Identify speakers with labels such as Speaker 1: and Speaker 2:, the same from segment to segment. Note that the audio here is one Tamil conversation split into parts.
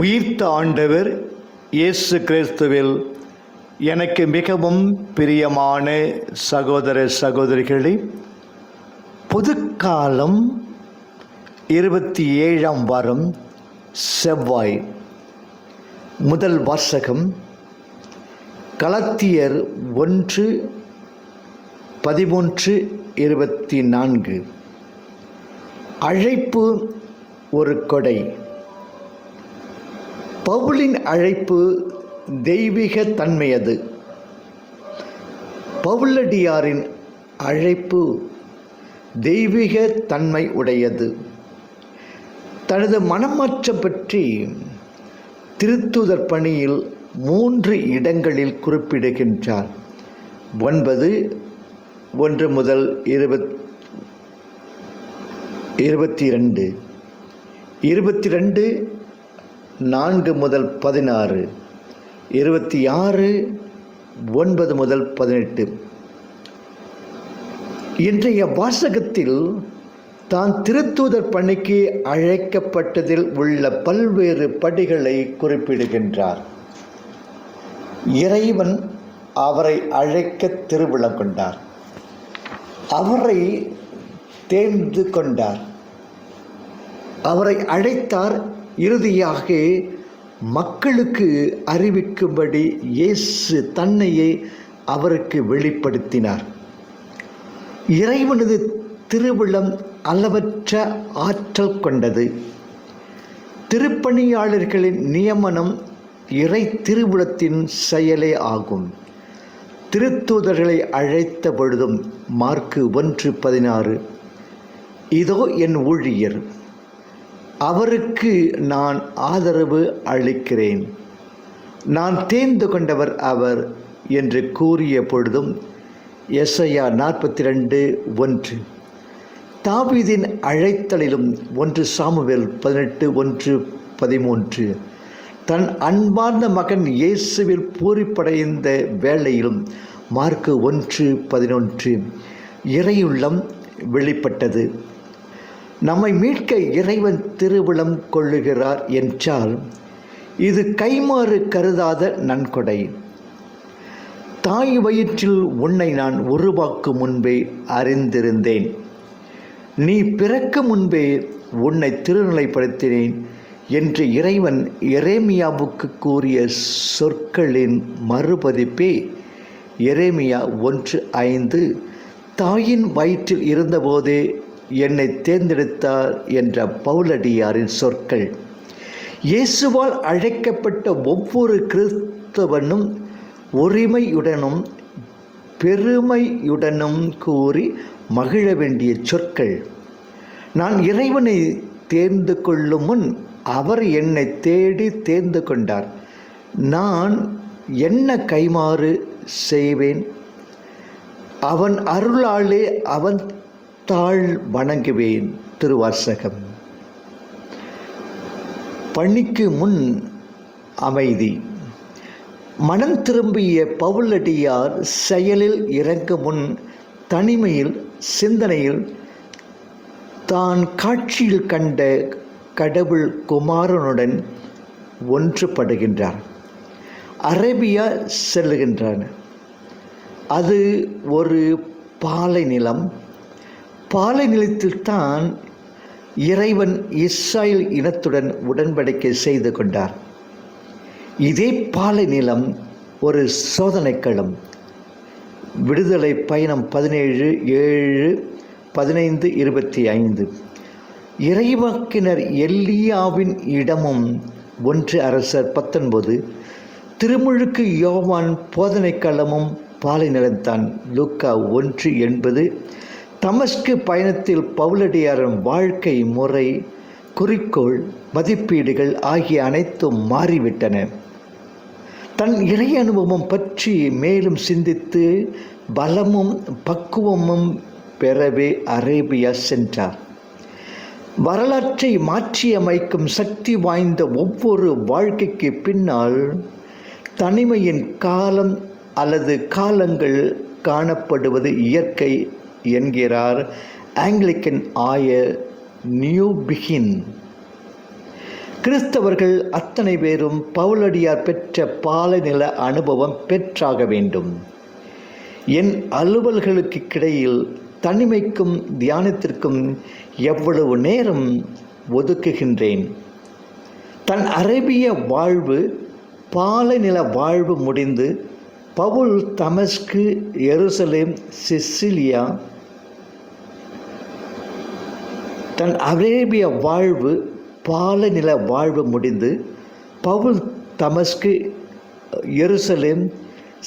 Speaker 1: உயிர்த்த ஆண்டவர் இயேசு கிறிஸ்துவில் எனக்கு மிகவும் பிரியமான சகோதர சகோதரிகளே புதுக்காலம் இருபத்தி ஏழாம் வாரம் செவ்வாய் முதல் வாசகம் கலத்தியர் ஒன்று பதிமூன்று இருபத்தி நான்கு. அழைப்பு ஒரு கொடை. பவுலின் அழைப்பு தெய்வீக தன்மையது பவுலடியாரின் அழைப்பு தெய்வீக தன்மை உடையது. தனது மனமாற்றம் பற்றி திருத்துதர் பணியில் மூன்று இடங்களில் குறிப்பிடுகின்றார். ஒன்பது ஒன்று முதல் இருபத் இருபத்தி ரெண்டு இருபத்தி ரெண்டு நான்கு முதல் பதினாறு. இருபத்தி ஆறு ஒன்பது முதல் பதினெட்டு. இன்றைய வாசகத்தில் தான் திருத்தூதர் பணிக்கு அழைக்கப்பட்டதில் உள்ள பல்வேறு படிகளை குறிப்பிடுகின்றார். இறைவன் அவரை அழைக்க திருவிழம் கொண்டார். அவரை தேர்ந்து கொண்டார். அவரை அழைத்தார் இறுதியாக மக்களுக்கு அறிவிக்கும்படி இயேசு தன்னையே அவருக்கு வெளிப்படுத்தினார். இறைவனது திருவிழம் அளவற்ற ஆற்றல் கொண்டது. திருப்பணியாளர்களின் நியமனம் இறை திருவிழத்தின் செயலே ஆகும். திருத்தூதர்களை அழைத்த பொழுதும் மார்க்கு ஒன்று பதினாறு இதோ என் ஊழியர் அவருக்கு நான் ஆதரவு அளிக்கிறேன். நான் தேர்ந்து கொண்டவர் அவர் என்று கூறிய பொழுதும் எஸ்ஐயா நாற்பத்தி ரெண்டு ஒன்று. தாவீதின் அழைத்தலிலும் ஒன்று சாமுவேல் பதினெட்டு ஒன்று பதிமூன்று. தன் அன்பார்ந்த மகன் இயேசுவில் பூரிப்படைந்த வேளையிலும் மார்க்கு ஒன்று பதினொன்று. இறையுள்ளம் வெளிப்பட்டது. நம்மை மீட்க இறைவன் திருவிழம் கொள்ளுகிறார் என்றால் இது கைமாறு கருதாத நன்கொடை. தாய் வயிற்றில் உன்னை நான் உருவாக்கும் முன்பே அறிந்திருந்தேன். நீ பிறக்க முன்பே உன்னை திருநிலைப்படுத்தினேன் என்று இறைவன் எரேமியாவுக்கு கூறிய சொற்களின் மறுபதிப்பே எரேமியா ஒன்று ஐந்து தாயின் வயிற்றில் இருந்தபோதே என்னை தேர்ந்தெடுத்தார் என்ற பவுலடியாரின் சொற்கள். இயேசுவால் அழைக்கப்பட்ட ஒவ்வொரு கிறிஸ்தவனும் உரிமையுடனும் பெருமையுடனும் கூறி மகிழ வேண்டிய சொற்கள். நான் இறைவனை தேர்ந்து கொள்ளும் முன் அவர் என்னை தேடி தேர்ந்து கொண்டார். நான் என்ன கைமாறு செய்வேன்? அவன் அருளாலே அவன் தாழ் வணங்குவேன் திருவாசகம் பணிக்கு முன் அமைதி. மனம் திரும்பிய பவுலடியார் செயலில் இறங்கும் முன் தனிமையில் சிந்தனையில் தான் காட்சியில் கண்ட கடவுள் குமாரனுடன் ஒன்றுபடுகின்றார். அரேபியா செல்லுகின்றான். அது ஒரு பாலை நிலம் பாலை நிலத்தில்தான் இறைவன் இஸ்ராயல் இனத்துடன் உடன்படிக்கை செய்து கொண்டார். இதே பாலை நிலம் ஒரு சோதனைக்களம். விடுதலை பயணம் பதினேழு ஏழு பதினைந்து இருபத்தி ஐந்து. இறைவாக்கினர் எல்லியாவின் இடமும் ஒன்று அரசர் பத்தொன்பது. திருமுழுக்கு யோவான் போதனைக்களமும் பாலை நிலத்தான் லூக்கா ஒன்று என்பது தமஸ்கு பயணத்தில் பவுலடியாரின் வாழ்க்கை முறை குறிக்கோள் மதிப்பீடுகள் ஆகிய அனைத்தும் மாறிவிட்டன. தன் இறை அனுபவம் பற்றி மேலும் சிந்தித்து பலமும் பக்குவமும் பெறவே அரேபியா சென்றார். வரலாற்றை மாற்றியமைக்கும் சக்தி வாய்ந்த ஒவ்வொரு வாழ்க்கைக்கு பின்னால் தனிமையின் காலம் அல்லது காலங்கள் காணப்படுவது இயற்கை என்கிறார் ஆங்கிலிக்கன் ஆயர் நியூ பிகின் கிறிஸ்தவர்கள் அத்தனை பேரும் பவுலடியார் பெற்ற பாலநில அனுபவம் பெற்றாக வேண்டும். என் அலுவல்களுக்கு கிடையில் தனிமைக்கும் தியானத்திற்கும் எவ்வளவு நேரம் ஒதுக்குகின்றேன்? தன் அரேபிய வாழ்வு பாலைநில வாழ்வு முடிந்து பவுல் தமஸ்கு எருசலேம் சிசிலியா தன் அரேபிய வாழ்வு பாலநில வாழ்வு முடிந்து பவுல் தமஸ்கு எருசலேம்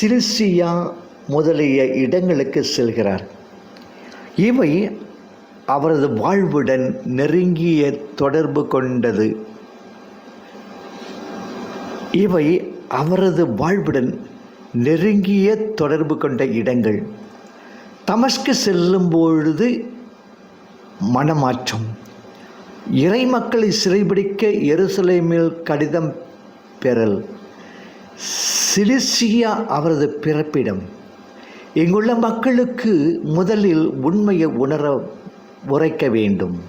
Speaker 1: சிலிசியா முதலிய இடங்களுக்கு செல்கிறார். இவை அவரது வாழ்வுடன் நெருங்கிய தொடர்பு கொண்டது. இவை அவரது வாழ்வுடன் நெருங்கிய தொடர்பு கொண்ட இடங்கள். தமஸ்கு செல்லும் பொழுது மனமாற்றம். இறை மக்களை சிறைபிடிக்க எருசலேமில் கடிதம் பெறல். சிலிசியா அவரது பிறப்பிடம். இங்குள்ள மக்களுக்கு முதலில் உண்மையை உணர உரைக்க வேண்டும்.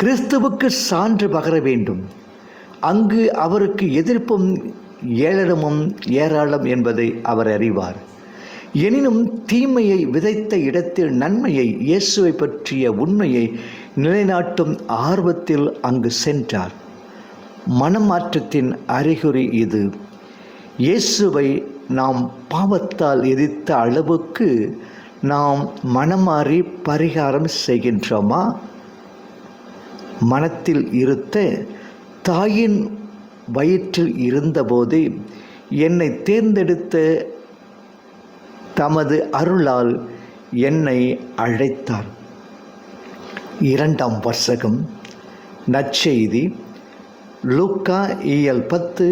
Speaker 1: கிறிஸ்துவுக்கு சான்று பகர வேண்டும். அங்கு அவருக்கு எதிர்ப்பும் ஏளனமும் ஏராளம் என்பதை அவர் அறிவார். எனினும் தீமையை விதைத்த இடத்தில் நன்மையை இயேசுவை பற்றிய உண்மையை நிலைநாட்டும் ஆர்வத்தில் அங்கு சென்றார். மனமாற்றத்தின் அறிகுறி இது. இயேசுவை நாம் பாவத்தால் எதிர்த்த அளவுக்கு நாம் மனமாறி பரிகாரம் செய்கின்றோமா? மனத்தில் இருத்த தாயின் வயிற்றில் இருந்தபோது என்னை தேர்ந்தெடுத்த தமது அருளால் என்னை அழைத்தார். இரண்டாம் வர்சகம் நற்செய்தி லூக்கா இயல் பத்து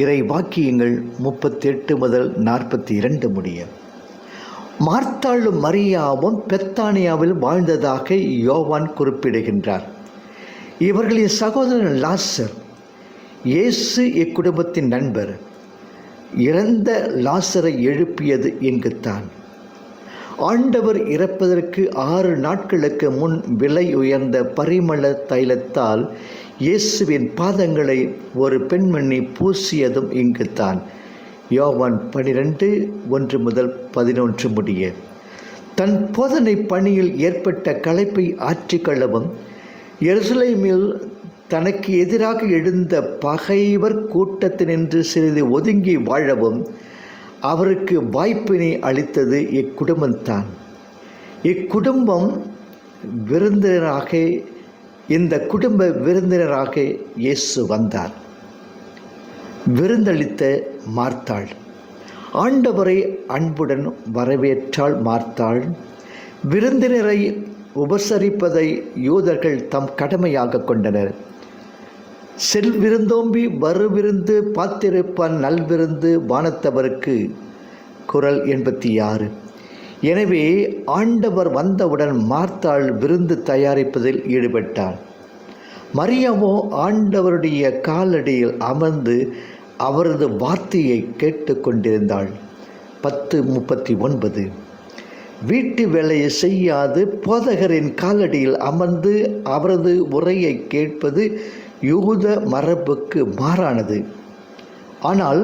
Speaker 1: இறை வாக்கியங்கள் முப்பத்தி எட்டு முதல் நாற்பத்தி இரண்டு முடிய. மார்த்தாளும் மரியாவும் பெத்தானியாவில் வாழ்ந்ததாக யோவான் குறிப்பிடுகின்றார். இவர்களின் சகோதரன் லாசர் இயேசு இக்குடும்பத்தின் நண்பர். இறந்த லாசரை எழுப்பியது இங்குத்தான். ஆண்டவர் இறப்பதற்கு ஆறு நாட்களுக்கு முன் விலை உயர்ந்த பரிமள தைலத்தால் இயேசுவின் பாதங்களை ஒரு பெண்மணி பூசியதும் இங்குத்தான். யோவான் பனிரெண்டு ஒன்று முதல் பதினொன்று முடிய. தன் போதனை பணியில் ஏற்பட்ட களைப்பை ஆற்றிக்கொள்ளவும் எருசலேமில் தனக்கு எதிராக எழுந்த பகைவர் கூட்டத்தினின்று சிறிது ஒதுங்கி வாழவும் அவருக்கு வாய்ப்பினை அளித்தது இக்குடும்பம்தான் இக்குடும்பம் விருந்தினராக இந்த குடும்ப விருந்தினராக இயேசு வந்தார். விருந்தளித்த மார்த்தாள். ஆண்டவரை அன்புடன் வரவேற்றாள் மார்த்தாள். விருந்தினரை உபசரிப்பதை யூதர்கள் தம் கடமையாக கொண்டனர். செல்விருந்தோம்பி வருவிருந்து பாத்திருப்பான் நல்விருந்து வானத்தவருக்கு. குரல் எண்பத்தி ஆறு. எனவே ஆண்டவர் வந்தவுடன் மார்த்தாள் விருந்து தயாரிப்பதில் ஈடுபட்டாள் மரியமோ ஆண்டவருடைய காலடியில் அமர்ந்து அவரது வார்த்தையை கேட்டுக்கொண்டிருந்தாள் பத்து முப்பத்தி ஒன்பது. வீட்டு வேலையை செய்யாது போதகரின் காலடியில் அமர்ந்து அவரது உரையை கேட்பது யூத மரபுக்கு மாறானது. ஆனால்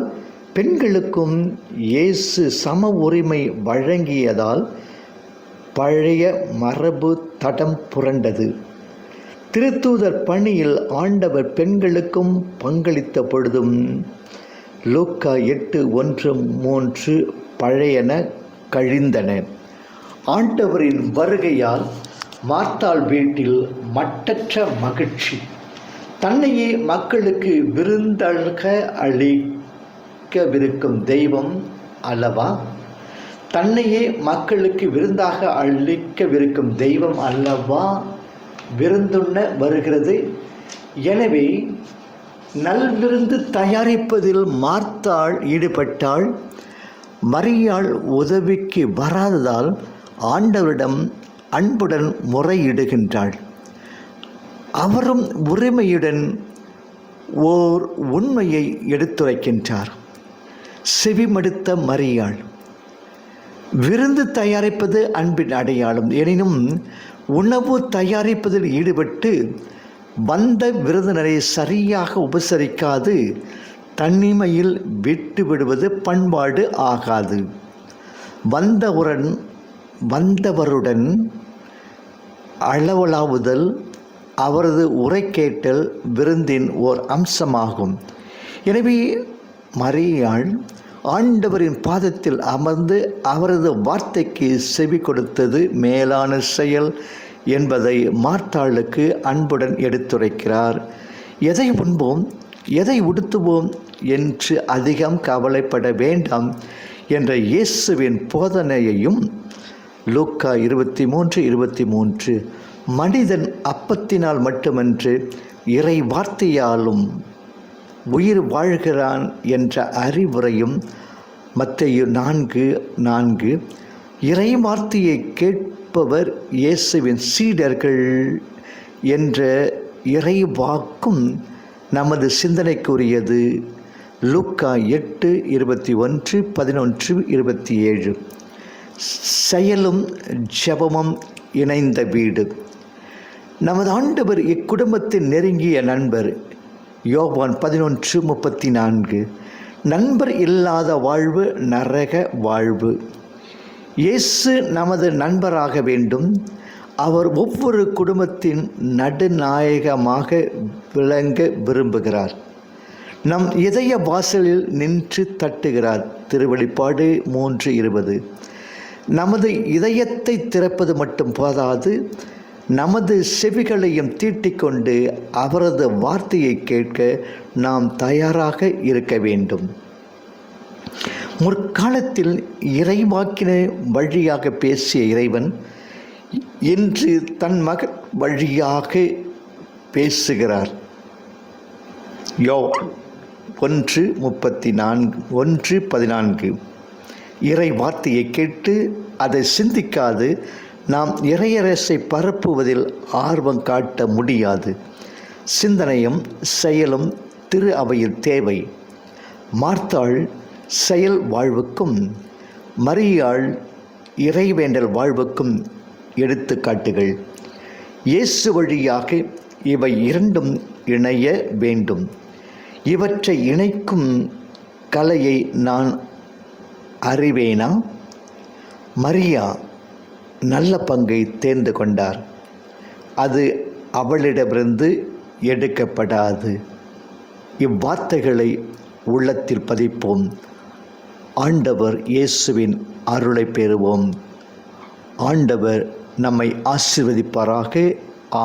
Speaker 1: பெண்களுக்கும் இயேசு சம உரிமை வழங்கியதால் பழைய மரபு தடம் புரண்டது. திருத்தூதர் பணியில் ஆண்டவர் பெண்களுக்கும் பங்களித்த பொழுதும் லூக்கா எட்டு ஒன்று மூன்று பழையன கழிந்தன. ஆண்டவரின் வருகையால் மார்த்தாள் வீட்டில் மட்டற்ற மகிழ்ச்சி. தன்னையே மக்களுக்கு விருந்தழக அளிக்கவிருக்கும் தெய்வம் அல்லவா? தன்னையே மக்களுக்கு விருந்தாக அளிக்கவிருக்கும் தெய்வம் அல்லவா? விருந்துண்ண வருகிறது. எனவே நல்விருந்து தயாரிப்பதில் மார்த்தாள் ஈடுபட்டாள். மரியாள் உதவிக்கு வராததால் ஆண்டவரிடம் அன்புடன் முறையிடுகின்றாள். அவரும் உரிமையுடன் ஓர் உண்மையை எடுத்துரைக்கின்றார். செவிமடுத்த மரியாள். விருந்து தயாரிப்பது அன்பின் அடையாளம். எனினும் உணவு தயாரிப்பதில் ஈடுபட்டு வந்த விருந்தினரை சரியாக உபசரிக்காது தனிமையில் விட்டு விடுவது பண்பாடு ஆகாது. வந்தவுடன் வந்தவருடன் அளவலாவுதல் அவரது உரை கேட்டல் விருந்தின் ஓர் அம்சமாகும். எனவே மரியாள் ஆண்டவரின் பாதத்தில் அமர்ந்து அவரது வார்த்தைக்கு செவி கொடுத்தது மேலான செயல் என்பதை மார்த்தாளுக்கு அன்புடன் எடுத்துரைக்கிறார். எதை உண்போம் எதை உடுத்துவோம் என்று அதிகம் கவலைப்பட வேண்டாம் என்ற இயேசுவின் போதனையையும் லூக்கா இருபத்தி மூன்று இருபத்தி மூன்று மனிதன் அப்பத்தினால் மட்டுமன்று இறை வார்த்தையாலும் உயிர் வாழ்கிறான் என்ற அறிவுரையும் மத்தையு நான்கு நான்கு. இறை வார்த்தையை கேட்பவர் இயேசுவின் சீடர்கள் என்ற இறை வாக்கும் நமது சிந்தனைக்குரியது. லூக்கா எட்டு இருபத்தி ஒன்று பதினொன்று இருபத்தி ஏழு. செயலும் ஜபமும் இணைந்த வீடு. நமது ஆண்டவர் இக்குடும்பத்தின் நெருங்கிய நண்பர் யோபான் பதினொன்று முப்பத்தி நான்கு நண்பர் இல்லாத வாழ்வு நரக வாழ்வு. இயேசு நமது நண்பராக வேண்டும். அவர் ஒவ்வொரு குடும்பத்தின் நடுநாயகமாக விளங்க விரும்புகிறார். நம் இதய வாசலில் நின்று தட்டுகிறார். திருவெளிப்பாடு மூன்று இருபது. நமது இதயத்தை திறப்பது மட்டும் போதாது நமது செவிகளையும் தீட்டிக்கொண்டு அவரது வார்த்தையை கேட்க நாம் தயாராக இருக்க வேண்டும். முற்காலத்தில் இறைவாக்கின வழியாக பேசிய இறைவன் இன்று தன் மகன் வழியாக பேசுகிறார். யோ ஒன்று முப்பத்தி நான்கு ஒன்று பதினான்கு. இறை வார்த்தையை கேட்டு அதை சிந்திக்காது நாம் இறையரசை பரப்புவதில் ஆர்வம் காட்ட முடியாது. சிந்தனையும் செயலும் திரு அவையில் தேவை. மார்த்தாள் செயல் வாழ்வுக்கும் மரியாள் இறைவேண்டல் வாழ்வுக்கும் எடுத்துக்காட்டுகள். இயேசு வழியாக இவை இரண்டும் இணைய வேண்டும். இவற்றை இணைக்கும் கலையை நான் அறிவேனா? மரியா நல்ல பங்கை தேர்ந்து கொண்டார். அது அவளிடமிருந்து எடுக்கப்படாது. இவ்வார்த்தைகளை உள்ளத்தில் பதிப்போம். ஆண்டவர் இயேசுவின் அருளை பெறுவோம். ஆண்டவர் நம்மை ஆசிர்வதிப்பாராக.